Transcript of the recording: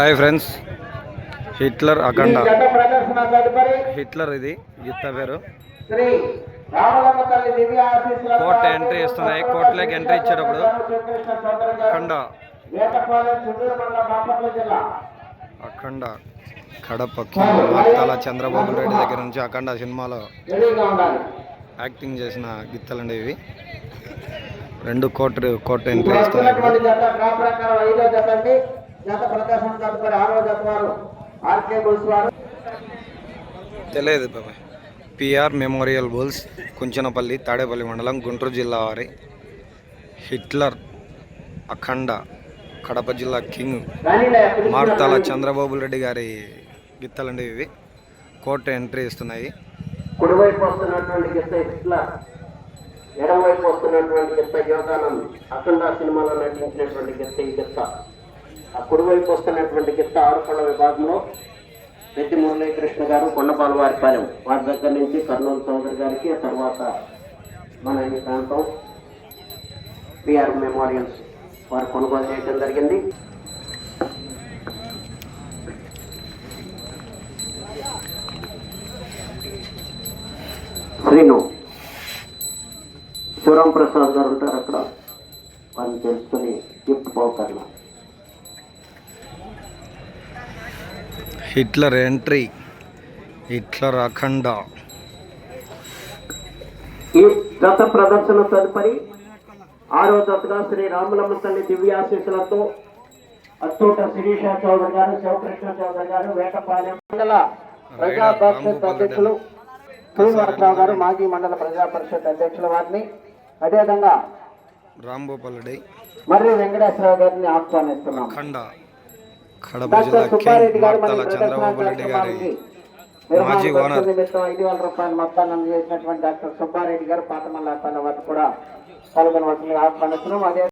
Hi friends. Hitler Akhanda. Hitler ఇది గీత పేరు. Court entry ఇస్తున్నాయి. కోర్టులోకి ఎంట్రీ ఇచ్చేటప్పుడు అఖండ. అఖండ కడప వార్తాల చంద్రబాబు రెడ్డి దగ్గర నుంచి అఖండ సినిమాలో యాక్టింగ్ చేసిన గిత్తలండి ఇవి. రెండు కోర్టు కోర్టు ఎంట్రీ ఇస్తున్నాయి తదుపరి ఆరో వారు ఆర్కే బుల్స్ వారు. తెలియదు బాబాయ్. PR memorial bulls Kunchanapalli Tadepalli మండలం గుంటూరు జిల్లా వారి హిట్లర్ అఖండ కడప జిల్లా కింగ్ మార్తాల. చంద్రబాబు రెడ్డి గారి గిత్తలండి ఇవి. కోర్టు ఎంట్రీ ఇస్తున్నాయి. కుడివైపు వస్తున్నటువంటి గిత్త ఎడమవైపు వస్తున్నటువంటి గిత్త యోగానంద్ అఖండ సినిమాలో నటించినటువంటి గిత్త ఈ గిత్త. ఆ కుడివైపు వస్తున్నటువంటి గిత్త ఆరుపళ్ళ విభాగంలో పెద్ది మురళీకృష్ణ గారు కొండపాల వారిపాలెం. వారి దగ్గర నుంచి కర్నూలు చౌదరి గారికి ఆ తర్వాత మన ఈ ప్రాంతం పిఆర్ మెమోరియల్స్ వారు కొనుగోలు చేయడం జరిగింది. శ్రీను శివరాం ప్రసాద్ గారు ఉంటారు అక్కడ. వారిని తెలుసుకుని గిఫ్ట్ పోతారు. Hitler entry. హిట్లర్ అఖండ. ఈ రథ ప్రదర్శన తదుపరి ఆరో జతగా శ్రీ రాములమ్మ తల్లి దివ్యాశీస్సులతో అత్తూట శిరీష చౌదరి గారు శివకృష్ణ చౌదరి గారు వేటపాలెం మండల ప్రజా పరిషత్ అధ్యక్షులు శ్రీనివాసరావు గారు మాజీ మండల ప్రజా పరిషత్ అధ్యక్షుల వారిని. అదేవిధంగా రాంభూపాల్ రెడ్డి. మర్రి వెంకటేశ్వరరావు గారిని ఆహ్వానిస్తున్నాం. కడప జిల్లా కింగ్ వార్తాల చంద్రబాబు రెడ్డి గారి మాజీ ఓనర్. ఐదు వేల రూపాయల మొత్తాన్ని అందజేసినటువంటి డాక్టర్ సుబ్బారెడ్డి గారు పాతమల్లాపల్లి వారు కూడా పాల్గొనవలసిందిగా ఆహ్వానిస్తున్నాం. అదే